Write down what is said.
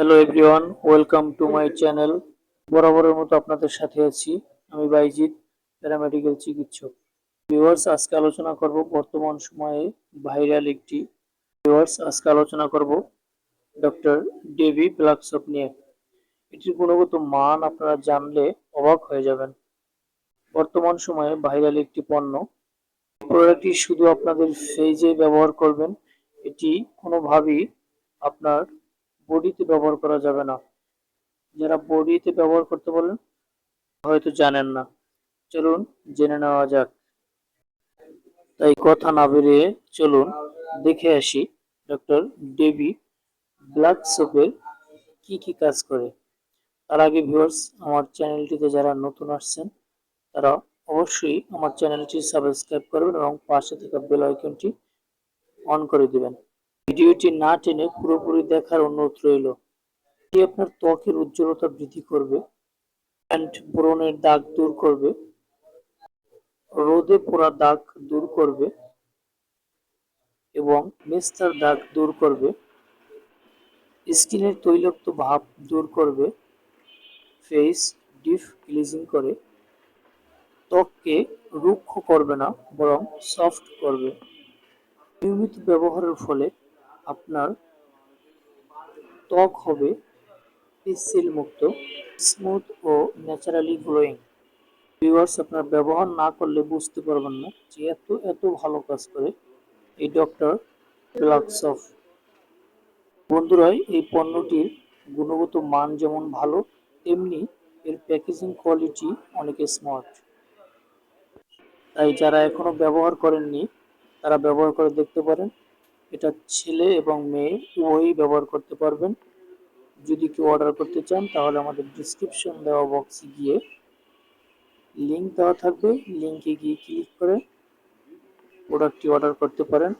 Hello everyone welcome to my channel বরাবরের মতো আপনাদের সাথে আছি আমি বাইজিৎ প্যারামেডিক্যাল চিকিৎসক। ভিউয়ার্স আজকে আলোচনা করব বর্তমান সময়ে ভাইরাল একটি। ভিউয়ার্স আজকে আলোচনা করব ডক্টর ডেভি ব্লাকসপ নিয়ে। এটির গুণগত মান আপনারা জানলে অবাক হয়ে যাবেন। বর্তমান সময়ে ভাইরাল একটি পণ্য। প্রোডাক্টটি শুধু আপনাদের ফেজে ব্যবহার করবেন, এটি কোনোভাবেই আপনার বডিতে ব্যবহার করা যাবে না। যারা বডিতে ব্যবহার করতে বলেন, হয়তো জানেন না। চলুন জেনে নেওয়া যাক। তাই কথা না বেরিয়ে চলুন দেখে আসি ডক্টর ডেভি ব্ল্যাক সোপের কি কি কাজ করে। তার আগে ভিউয়ার্স, আমার চ্যানেলটিতে যারা নতুন আসছেন, তারা অবশ্যই আমার চ্যানেলটি সাবস্ক্রাইব করবেন এবং পাশে থাকা বেল আইকনটি অন করে দিবেন। ভিডিওটি না টেনে পুরোপুরি দেখার অনুরোধ রইল। এটি আপনার ত্বকের উজ্জ্বলতা বৃদ্ধি করবে অ্যান্ড ব্রণের দাগ দূর করবে, রোদে পোড়া দাগ দূর করবে এবং মেস্তার দাগ দূর করবে, স্কিনের তৈলাক্ত ভাব দূর করবে, ফেস ডিপ ক্লিজিং করে, ত্বককে রুক্ষ করবে না, বরং সফট করবে। নিয়মিত ব্যবহারের ফলে আপনার ত্বক হবে পিসিল মুক্ত, স্মুথ ও ন্যাচারালি গ্লোয়িং। ভিউয়ার্স, আপনার ব্যবহার না করলে বুঝতে পারবেন না যে এত এত ভালো কাজ করে এই ডক্টর ব্লাকসফ বন্ধুরা, এই পণ্যটির গুণগত মান যেমন ভালো, তেমনি এর প্যাকেজিং কোয়ালিটি অনেক স্মার্ট। তাই যারা এখনও ব্যবহার করেননি, তারা ব্যবহার করে দেখতে পারেন। এটা ছেলে এবং মেয়ে, উভয়ই ব্যবহার করতে পারবেন। যদি কেউ অর্ডার করতে চান, তাহলে আমাদের ডিসক্রিপশন দেওয়া বক্সে গিয়ে লিঙ্ক দেওয়া থাকবে। লিঙ্কে গিয়ে ক্লিক করে প্রোডাক্টটি অর্ডার করতে পারেন।